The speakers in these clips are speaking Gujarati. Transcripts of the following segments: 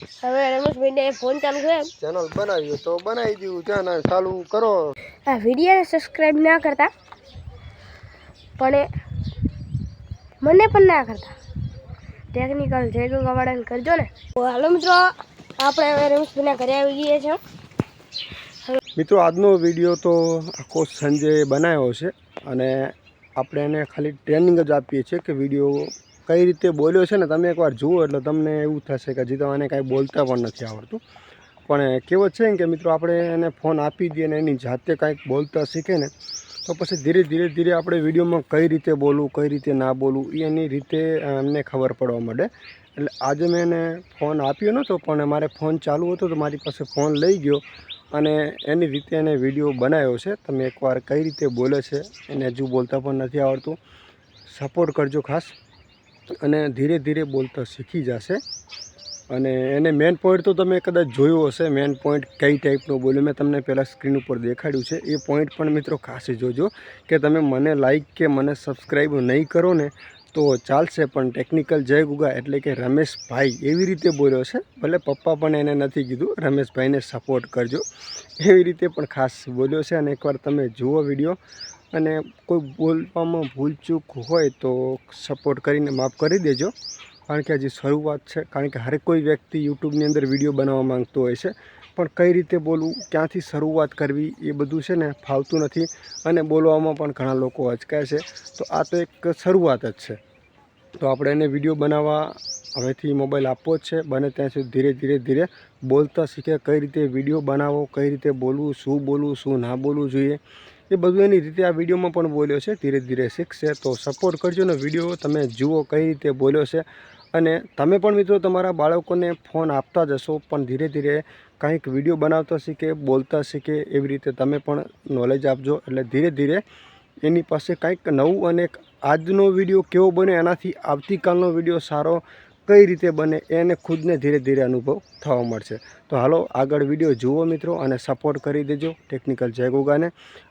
હવે રમેશભાઈને ફોન ચાલુ છે ચેનલ બનાવ્યું તો બનાવી દીધું. ચેનલ ચાલુ કરો. આ વિડીયોને સબસ્ક્રાઈબ ના કરતા. પણ મને પણ ના કરતા. ટેકનિકલ જય ગંગાવાળાને કરજો ને. હાલો મિત્રો આપણે હવે રમેશભાઈના ઘરે આવી ગયા છીએ. મિત્રો આજનો વીડિયો તો આખો સંજે બનાવ્યો છે. અને આપણે એને ખાલી ટ્રેનિંગ જ આપીએ છીએ કે વીડિયો કઈ રીતે બોલ્યો છે ને તમે એકવાર જુઓ, એટલે તમને એવું થશે કે હજી તો આને કાંઈ બોલતા પણ નથી આવડતું. પણ કેવત છે ને કે મિત્રો, આપણે એને ફોન આપી દઈએ ને એની જાતે કાંઈક બોલતા શીખે ને, તો પછી ધીરે ધીરે ધીરે આપણે વિડીયોમાં કઈ રીતે બોલવું, કઈ રીતે ના બોલવું એની રીતે એમને ખબર પડવા માંડે. એટલે આજે મેં એને ફોન આપ્યો નહોતો, પણ મારે ફોન ચાલુ હતો, તો મારી પાસે ફોન લઈ ગયો અને એની રીતે એને વીડિયો બનાવ્યો છે. તમે એકવાર કઈ રીતે બોલે છે એને હજુ બોલતા પણ નથી આવડતું. સપોર્ટ કરજો ખાસ. અને ધીરે ધીરે બોલતા શીખી જશે. અને એને મેન પોઈન્ટ તો તમે કદાચ જોયું હશે મેન પોઈન્ટ કઈ ટાઈપનો બોલ્યો, મેં તમને પહેલાં સ્ક્રીન ઉપર દેખાડ્યું છે. એ પોઈન્ટ પણ મિત્રો ખાસ જોજો કે તમે મને લાઈક કે મને સબસ્ક્રાઈબ નહીં કરો ને, તો ચાલશે પણ ટેકનિકલ જય ગુગા એટલે કે રમેશભાઈ એવી રીતે બોલ્યો છે. ભલે પપ્પા પણ એને નથી કીધું, રમેશભાઈને સપોર્ટ કરજો. એવી રીતે પણ ખાસ બોલ્યો છે અને એકવાર તમે જુઓ વીડિયો અને કોઈ બોલવામાં ભૂલચૂક હોય તો સપોર્ટ કરીને માફ કરી દેજો. કારણ કે હજી શરૂઆત છે. કારણ કે હરેક કોઈ વ્યક્તિ યુટ્યુબની અંદર વીડિયો બનાવવા માંગતો હોય છે. પણ કઈ રીતે બોલવું, ક્યાંથી શરૂઆત કરવી, એ બધું છે ને ફાવતું નથી. અને બોલવામાં પણ ઘણા લોકો અચકાય છે. તો આ તો એક શરૂઆત જ છે. તો આપણે એને વીડિયો બનાવવા હવેથી મોબાઈલ આપવો જ છે. બને ત્યાં સુધી ધીરે ધીરે ધીરે બોલતા શીખે કઈ રીતે વીડિયો બનાવો, કઈ રીતે બોલવું, શું બોલવું, શું ના બોલવું જોઈએ. એ બધું એની રીતે આ વિડીયોમાં પણ બોલ્યો છે. ધીરે ધીરે શીખશે તો સપોર્ટ કરજો ને વીડિયો તમે જુઓ કઈ રીતે બોલ્યો છે. અને તમે પણ મિત્રો તમારા બાળકોને ફોન આપતા જશો પણ ધીરે ધીરે કંઈક વીડિયો બનાવતા શીખે, બોલતા શીખે એવી રીતે તમે પણ નોલેજ આપજો. એટલે ધીરે ધીરે એની પાસે કંઈક નવું અને આજનો વીડિયો કેવો બને એનાથી આવતીકાલનો વીડિયો સારો કઈ રીતે બને એને ખુદને ધીરે ધીરે અનુભવ થવા મળશે. તો હાલો, આગળ વીડિયો જુઓ મિત્રો અને સપોર્ટ કરી દેજો ટેકનિકલ જયગોગાને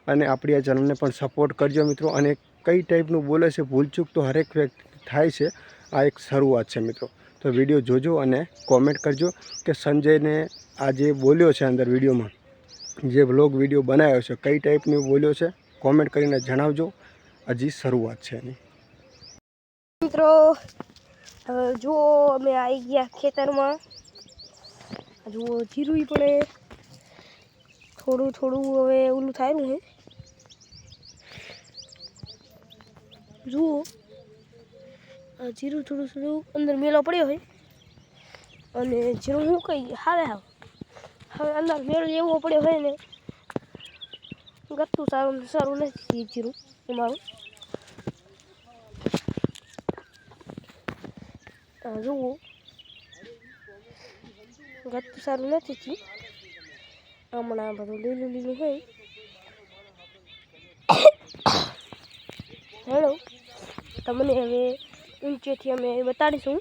અને આપણી આ ચેનલને પણ સપોર્ટ કરજો મિત્રો અને કઈ ટાઈપનું બોલે છે ભૂલચૂક તો હરેક વ્યક્તિ થાય છે. આ એક શરૂઆત છે મિત્રો. તો વીડિયો જોજો અને કોમેન્ટ કરજો કે સંજયને આ જે બોલ્યો છે અંદર વિડીયોમાં, જે બ્લોગ વીડિયો બનાવ્યો છે, કઈ ટાઈપનું બોલ્યો છે કોમેન્ટ કરીને જણાવજો. હજી શરૂઆત છે એની. મિત્રો હવે જુઓ, અમે આવી ગયા ખેતરમાં. જુઓ જીરું પડે થોડું થોડું હવે ઓલું થાય હે. જુઓ જીરું થોડું થોડું અંદર મેલો પડ્યો હોય. અને જીરું હું કહી હાવે, હાવ. હવે અંદર મેળો એવો પડ્યો હોય ને, ગતું સારું સારું નથી જીરું અમારું જુઓ ગતું સારું નથી થયું. હમણાં બધું લીલું લીલું હોય. હેલો. તમને હવે ઊંચેથી અમે બતાડીશું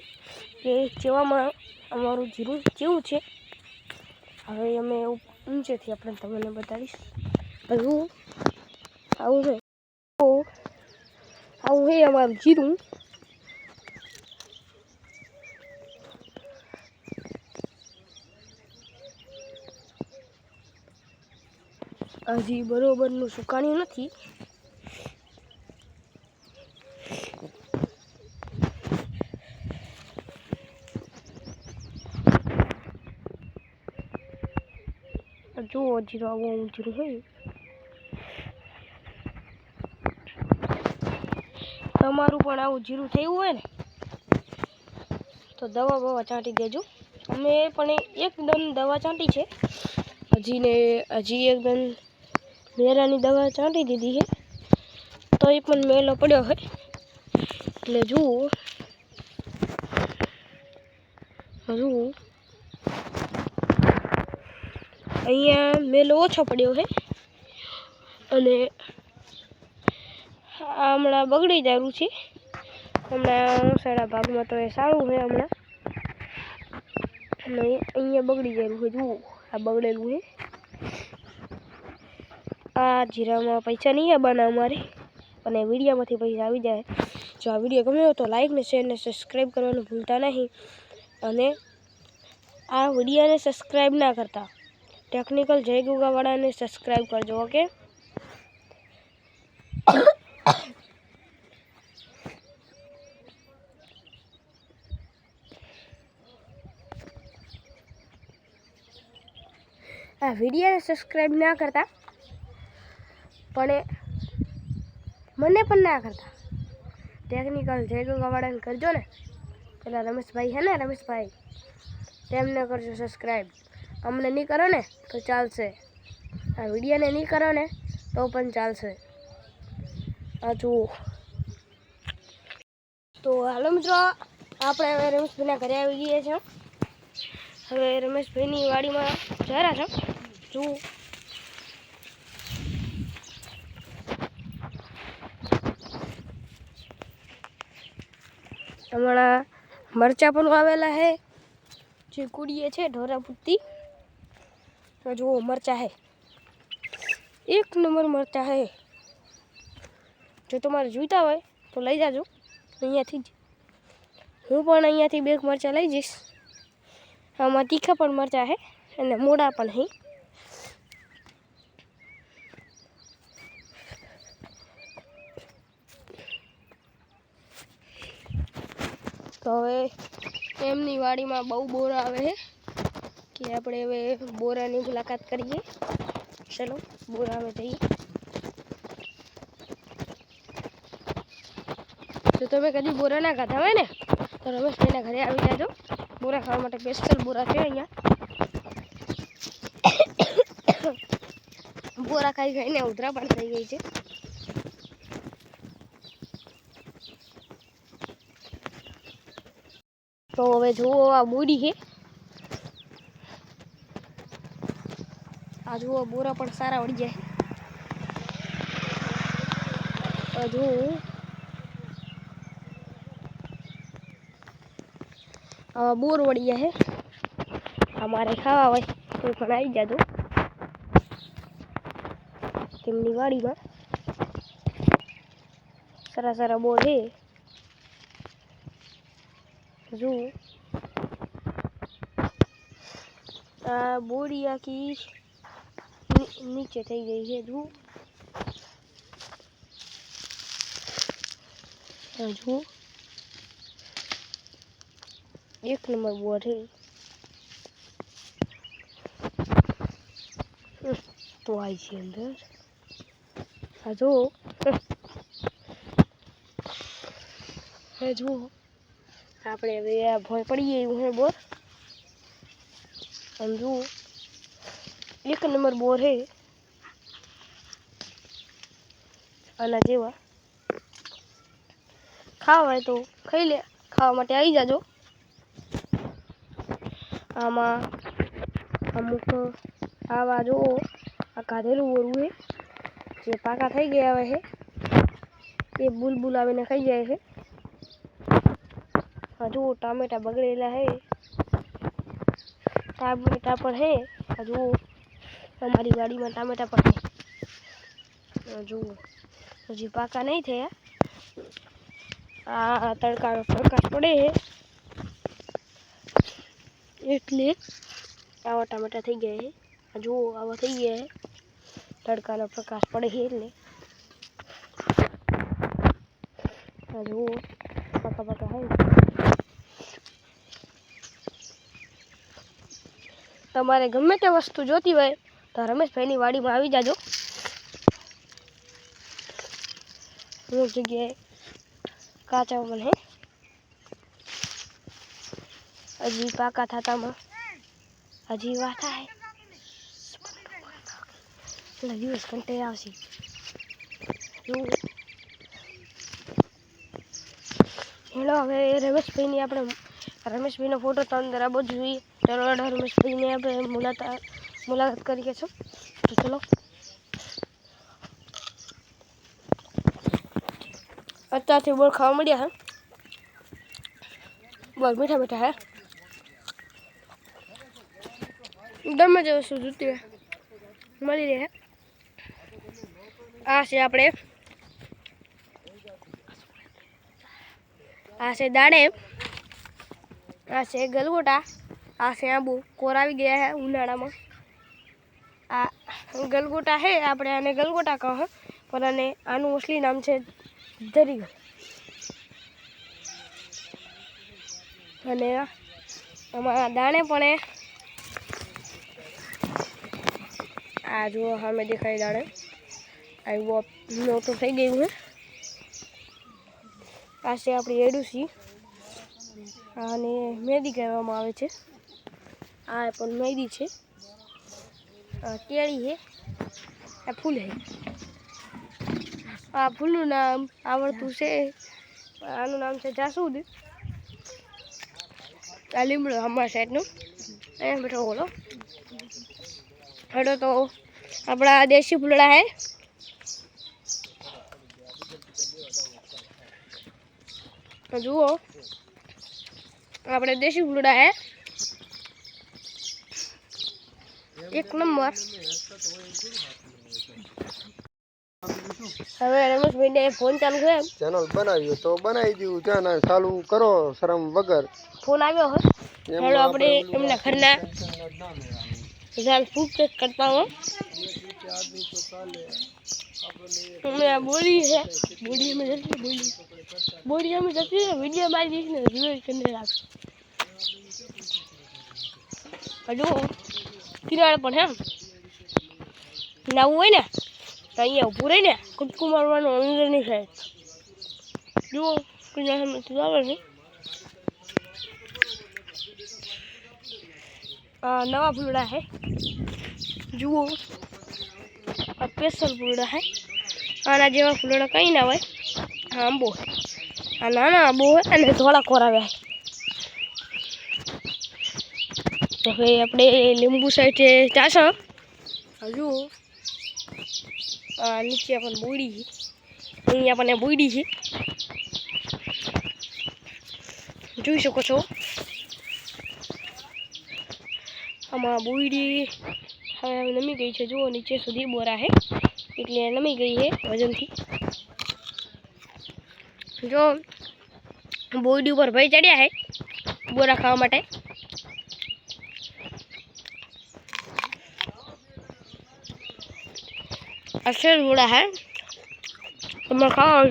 કે જેવામાં અમારું જીરું કેવું છે. હવે અમે ઊંચેથી આપણે તમને બતાડીશ. બધું આવું છે. આવું છે અમારું જીરું. હજી બરોબરનું સુકાણ્યું નથી. જુઓ, જીરો આવો જીરું હોય. તમારું પણ આવું જીરું થયું હોય ને, તો દવા બવા છાંટી દેજો. અમે પણ એકદમ દવા છાંટી છે. હજી ને હજી એકદમ મેરાની દવા છાંટી દીધી છે. તો એ પણ મેલો પડ્યો હોય. એટલે જુઓ. જુઓ અહીંયા મેલો ઓછો પડ્યો છે. અને હમણાં બગડી જારું છે. હમણાં સારા ભાગમાં તો એ સારું છે હમણાં. અને અહીંયા બગડી જારું છે. જુઓ, આ બગડેલું છે. આ જીરામાં પૈસા નહીં આવવાના અમારે. અને વિડીયોમાંથી પૈસા આવી જાય. જો આ વીડિયો ગમ્યો તો લાઈક ને શેર ને સબસ્ક્રાઈબ કરવાનું ભૂલતા નહીં. અને આ વિડીયોને સબસ્ક્રાઈબ ના કરતા. ટેકનિકલ જય ગુગાવાળાને સબસ્ક્રાઈબ કરજો ઓકે આ વિડીયોને સબસ્ક્રાઈબ ના કરતા. પણ એ મને પણ ના કરતા. ટેકનિકલ જય ગુગાવાળાને કરજો ને. પેલા રમેશભાઈ છે ને, રમેશભાઈ. તેમને કરજો સબસ્ક્રાઈબ અમને નહીં કરો ને, તો ચાલશે. આ વિડીયોને નહીં કરો ને, તો પણ ચાલશે. આ જુઓ. તો હાલો મિત્રો, આપણે હવે રમેશભાઈના ઘરે આવી ગયા છે. હવે રમેશભાઈની વાડીમાં જરા છે. જુઓ. હમણાં મરચાં પણ વાવેલા છે જે કુડીએ છે, ઢોરા પૂરતી. જુઓ, મરચાં છે એક નંબર મરચાં હે. જો તમારે જોઈતા હોય, તો લઈ જાજો. અહીંયાથી જ. હું પણ અહીંયાથી બે મરચાં લઈ જઈશ. આમાં તીખા પણ મરચાં હે અને મોડા પણ છે તો હવે એમની વાડીમાં બહુ બોરા આવે છે. કે આપણે હવે બોરાની મુલાકાત કરીએ. ચલો આવે જઈએ તો તમે કદી બોરા ના ખાધા હોય ને, તો રમેશભાઈના ઘરે આવી જાજો. બોરા ખાવા માટે સ્પેશિયલ બોરા છે અહીંયા. બોરા ખાઈ ખાઈને ઉધરા પણ થઈ ગઈ છે. તો હવે જુઓ આ બોડી છે. આ જુઓ, બોરા પણ સારા વળી જાય. આ જુઓ. આવા બોર વળી જાય છે. અમારે ખાવા હોય, તો પણ આવી જાજો તેમની વાડીમાં. સારા સારા બોર છે. જુઓ આ બોડી આખી ની- નીચે થઈ ગઈ છે જુઓ આ જુઓ એક નંબર બોર છે હમ, તો આવી છે અંદર આ જુઓ હા જુઓ આપણે હવે આ ભોય પડી ગયું છે બોર. આમ જુઓ, એક નંબર બોર છે. આના જેવા. ખાવા હોય તો ખાઈ લે, ખાવા માટે આવી જાજો. આમાં અમુક આવા જુઓ, આ કાઢેલું બોરવું છે. જે પાકા થઈ ગયા હવે છે. એ બુલબુલ આવીને ખાઈ જાય છે. હજુ ટામેટા બગડેલા હે ટામેટા પણ હે હજુ અમારી વાડીમાં ટામેટા પણ હે હજુ હજી પાકા નહીં થયા આ તડકાનો પ્રકાશ પડે છે એટલે આવા ટામેટા થઈ ગયા છે જુઓ આવા થઈ ગયા છે તડકાનો પ્રકાશ પડે છે એટલે આ જુઓ પાકા પાકા હોય તમારે ગમે તે વસ્તુ જોતી હોય તો રમેશભાઈની વાડીમાં આવી જાજો. અમુક જગ્યાએ કાચા પણ હે. હજી પાકા થતામાં. હજી વાર થાય. એટલે દિવસ ઘંટે આવશે. એવું હેલો, હવે રમેશભાઈની આપણે રમેશભાઈનો ફોટો તો અંદર આવો જોઈએ. ચલો રમેશભાઈને આપણે મુલાકાત મુલાકાત કરીએ છો. તો ચલો. અત્યારથી બોલ ખાવા મળ્યા હે. બોલ મીઠા મીઠા હે. ગમે જેવું શું જૂતી મળી રહે. આ છે આપણે, આ છે દાડે. આ છે ગલગોટા. આ છે આંબુ. કોરાવી ગયા છે ઉનાળામાં. આ ગલગોટા છે આપણે આને ગલગોટા કહો પણ આને આનું અસલી નામ છે દરીગલ અને અમારા દાણે પણ. આ જુઓ, સામે દેખાય દાણે. આવ્યો મોટું થઈ ગયું છે આ આપણી એડુસી. આને મેદી કહેવામાં આવે છે. આ પણ મેદી છે. કેળી છે. આ ફૂલ છે. આ ફૂલનું નામ આવડતું છે. આનું નામ છે જાસૂદ. આ લીમડો અમારા સાઈડનું અહીંયા બેઠો બોલો. હેડો તો આપણા દેશી ફૂલડા હે. જુઓ. આપણે દેશી ફૂલડા હે. એક નંબર. હવે રમેશભાઈને ફોન ચાલુ છે ચેનલ બનાવ્યો તો બનાવી દીધું. ચેનલ ચાલુ કરો શરમ વગર. ફોન આવ્યો હોય હેડો આપણે એમના ઘરના ફૂટ કરતા હો ને ને પણ હે નાવું હોય ને, તો અહીંયા ઊભું રહીને કૂદકું મારવાનું અંદરની સાઈડ જુઓ કિનારે આવે છે. નવા ફૂલડા છે. જુઓ. સ્પેશિયલ ફૂલડા હે. આના જેવા ફૂલડા કંઈ ના હોય. હા આંબો આ નાના આંબો હોય અને થોડા ખોરાવ્યા તો હવે આપણે લીંબુ સાઈડ ચાસો હજુ આ નીચે પણ બોડી છે અહીંયા પણ બોડી છે જોઈ શકો છો. આમાં બોયડી હવે નમી ગઈ છે. જુઓ, નીચે સુધી બોરા છે એટલે નમી ગઈ છે વજનથી. જો બોયડી ઉપર ભાઈ ચડ્યા છે બોરા ખાવા માટે. અસર બોડા હે. તમે ખાવા